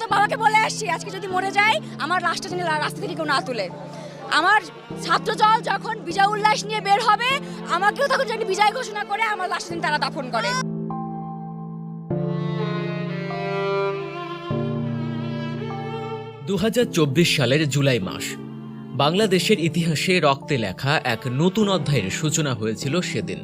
তো বাবাকে বলে আসছি, আজকে যদি মরে যাই আমার লাশটা যেন রাস্তা থেকে কেউ না তুলে। আমার ছাত্র দল যখন বিজয় উল্লাস নিয়ে বের হবে, আমাকেও তখন যেন বিজয় ঘোষণা করে আমার লাশটা যেন তারা দাফন করে। দু হাজার চব্বিশ সালের জুলাই মাস। বাংলাদেশের ইতিহাসে রক্তে লেখা এক নতুন অধ্যায়ের সূচনা হয়েছিল সেদিন।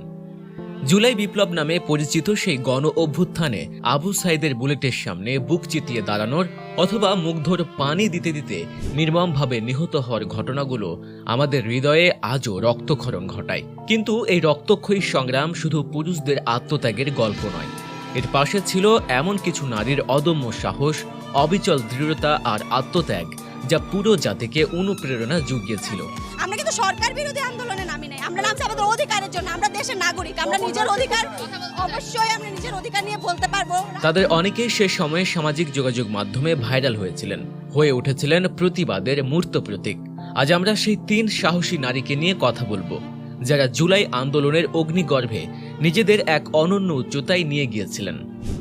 জুলাই বিপ্লব নামে পরিচিত সেই গণ অভ্যুত্থানে আবু সাইদের বুলেটের সামনে বুক চিতিয়ে দাঁড়ানোর অথবা মুগ্ধর পানি দিতে দিতে নির্মমভাবে নিহত হওয়ার ঘটনাগুলো আমাদের হৃদয়ে আজও রক্তক্ষরণ ঘটায়। কিন্তু এই রক্তক্ষয়ী সংগ্রাম শুধু পুরুষদের আত্মত্যাগের গল্প নয়। এর পাশে ছিল এমন কিছু নারীর অদম্য সাহস, অবিচল দৃঢ়তা আর আত্মত্যাগ যা পুরো জাতিকে অনুপ্রেরণা জুগিয়েছিল। আমরা কিন্তু সরকার বিরোধী আন্দোলনে নামি নাই। আমরা নামছি আমাদের অধিকারের জন্য। দেশের নাগরিক, আমরা নিজের অধিকার, অবশ্যই আমরা নিজের অধিকার নিয়ে বলতে পারব। তাদের অনেকেই সে সময়ে সামাজিক যোগাযোগ মাধ্যমে ভাইরাল হয়েছিলেন। হয়ে উঠেছিলেন প্রতিবাদের মূর্ত প্রতীক। আজ আমরা সেই তিন সাহসী নারীকে নিয়ে কথা বলব, যারা জুলাই আন্দোলনের অগ্নিগর্ভে নিজেদের এক অনন্য উচ্চতায় নিয়ে গিয়েছিলেন।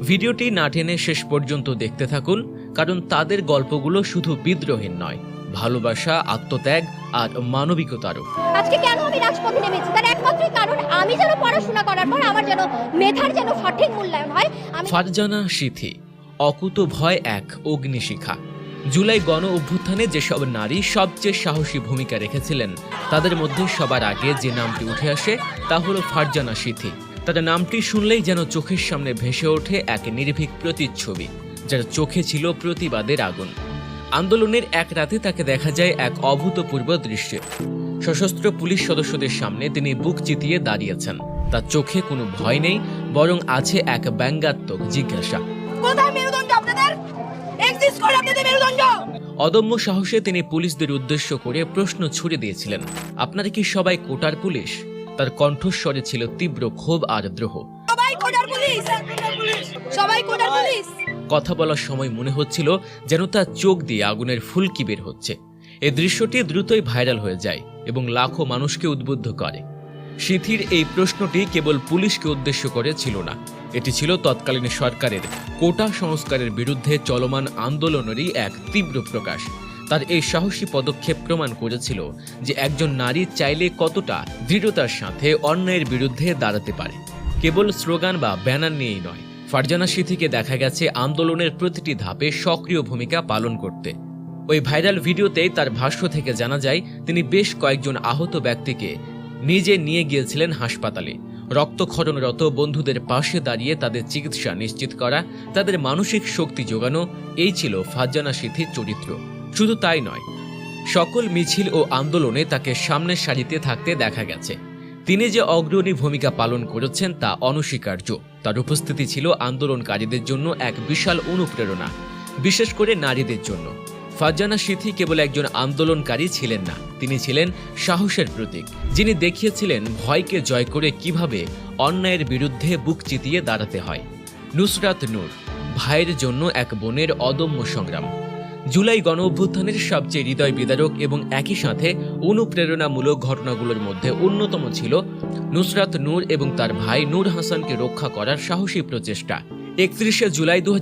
ভিডিওটি না টেনে শেষ পর্যন্ত দেখতে থাকুন, কারণ তাদের গল্পগুলো শুধু বিদ্রোহের নয়। ভালোবাসা আত্মত্যাগ আর মানবিকতারও। আজকে কেন আমি রাজপথে নেমেছি? তার একমাত্র কারণ আমি যেন পড়াশোনা করার পর আমার যেন মেধার যেন সঠিক মূল্যায়ন হয় আমি ফারজানা সিথি অকুত ভয় এক অগ্নিশিখা। জুলাই গণ অভ্যুত্থানে যেসব নারী সবচেয়ে সাহসী ভূমিকা রেখেছিলেন তাদের মধ্যে সবার আগে যে নামটি উঠে আসে তা হলো ফারজানা সিথি। তার নামটি শুনলেই যেন চোখের সামনে ভেসে ওঠে এক নির্ভীক প্রতিচ্ছবি যার চোখে ছিল প্রতিবাদের আগুন। আন্দোলনের এক রাতে তাকে দেখা যায় এক অভূতপূর্ব দৃশ্যে। সশস্ত্র পুলিশ সদস্যদের সামনে তিনি বুক চিতিয়ে দাঁড়িয়েছেন। তার চোখে কোনো ভয় নেই বরং আছে এক ব্যঙ্গাত্মক জিজ্ঞাসা। অদম্য সাহসে তিনি পুলিশদের উদ্দেশ্য করে প্রশ্ন ছুড়ে দিয়েছিলেন আপনারা কি সবাই কোটার পুলিশ? তার কণ্ঠস্বরে ছিল তীব্র ক্ষোভ আর দ্রোহ। সবাই কোটার পুলিশ! সবাই কোটার পুলিশ! কথা বলার সময় মনে হচ্ছিল যেন তার চোখ দিয়ে আগুনের ফুলকি বের হচ্ছে। এই দৃশ্যটি দ্রুতই ভাইরাল হয়ে যায় এবং লাখো মানুষকে উদ্বুদ্ধ করে। সিথির এই প্রশ্নটি কেবল পুলিশকে উদ্দেশ্য করে ছিল না। এটি ছিল তৎকালীন সরকারের কোটা সংস্কারের বিরুদ্ধে চলমান আন্দোলনেরই এক তীব্র প্রকাশ। তার এই সাহসী পদক্ষেপ প্রমাণ করেছিল যে একজন নারী চাইলে কতটা দৃঢ়তার সাথে অন্যায়ের বিরুদ্ধে দাঁড়াতে পারে। কেবল স্লোগান বা ব্যানার নিয়েই নয় ফারজানা সিথিকে দেখা গেছে আন্দোলনের প্রতিটি ধাপে সক্রিয় ভূমিকা পালন করতে। ওই ভাইরাল ভিডিওতেই তার ভাষ্য থেকে জানা যায়, তিনি বেশ কয়েকজন আহত ব্যক্তিকে নিজে নিয়ে গিয়েছিলেন হাসপাতালে। রক্তক্ষরণরত বন্ধুদের পাশে দাঁড়িয়ে তাদের চিকিৎসা নিশ্চিত করা, তাদের মানসিক শক্তি যোগানো, এই ছিল ফারজানা সিথির চরিত্র। শুধু তাই নয়, সকল মিছিল ও আন্দোলনে তাকে সামনের সারিতে থাকতে দেখা গেছে। তিনি যে অগ্রণী ভূমিকা পালন করেছেন তা অনস্বীকার্য। তার উপস্থিতি ছিল আন্দোলনকারীদের জন্য এক বিশাল অনুপ্রেরণা, বিশেষ করে নারীদের জন্য। ফারজানা সিথি কেবল একজন আন্দোলনকারী ছিলেন না, তিনি ছিলেন সাহসের প্রতীক, যিনি দেখিয়েছিলেন ভয়কে জয় করে কীভাবে অন্যায়ের বিরুদ্ধে বুক চিতিয়ে দাঁড়াতে হয়। নুসরাত নূর, ভাইয়ের জন্য এক বোনের অদম্য সংগ্রাম। জুলাই গণ অভ্যুত্থানের সবচেয়ে হৃদয় বিদারক এবং একই সাথে অনুপ্রেরণামূলক ঘটনাগুলোর মধ্যে অন্যতম ছিল নুসরাত নূর এবং তার ভাই নূর হাসানকে রক্ষা করার সাহসী প্রচেষ্টা। একত্রিশে জুলাই দু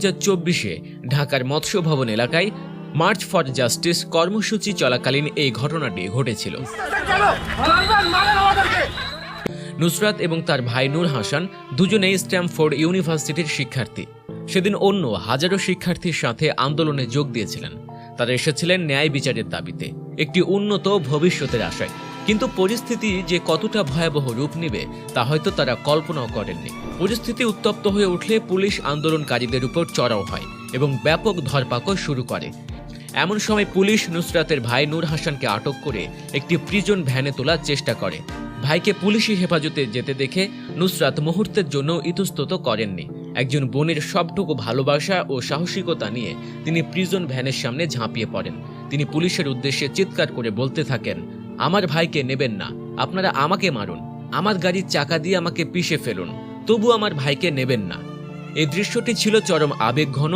ঢাকার মৎস্য ভবন এলাকায় মার্চ ফর জাস্টিস কর্মসূচি চলাকালীন এই ঘটনাটি ঘটেছিল। নুসরাত এবং তার ভাই নূর হাসান দুজনেই স্ট্যামফোর্ড ইউনিভার্সিটির শিক্ষার্থী। সেদিন অন্য হাজারো শিক্ষার্থীর সাথে আন্দোলনে যোগ দিয়েছিলেন। তারা এসেছিলেন ন্যায় বিচারের দাবিতে। একটি উন্নত ভবিষ্যতের আশায়। কিন্তু পরিস্থিতি যে কতটা ভয়াবহ রূপ নেবে, তা হয়তো তারা কল্পনাও করেননি। পরিস্থিতি উত্তপ্ত হয়ে উঠলে পুলিশ আন্দোলনকারীদের উপর চড়াও হয় এবং ব্যাপক ধরপাকড় শুরু করে। এমন সময় পুলিশ নুসরাতের ভাই নূর হাসানকে আটক করে একটি প্রিজন ভ্যানে তোলার চেষ্টা করে। ভাইকে পুলিশি হেফাজতে যেতে দেখে নুসরাত মুহূর্তের জন্য ইতস্তত করেননি। একজন বোনের সবটুকু ভালোবাসা ও সাহসিকতা নিয়ে তিনি প্রিজন ভ্যানের সামনে ঝাঁপিয়ে পড়েন। তিনি পুলিশের উদ্দেশ্যে চিৎকার করে বলতে থাকেন, আমার ভাইকে নেবেন না, আপনারা আমাকে মারুন, আমার গাড়ির চাকা দিয়ে আমাকে পিষে ফেলুন, তবু আমার ভাইকে নেবেন না। এই দৃশ্যটি ছিল চরম আবেগঘন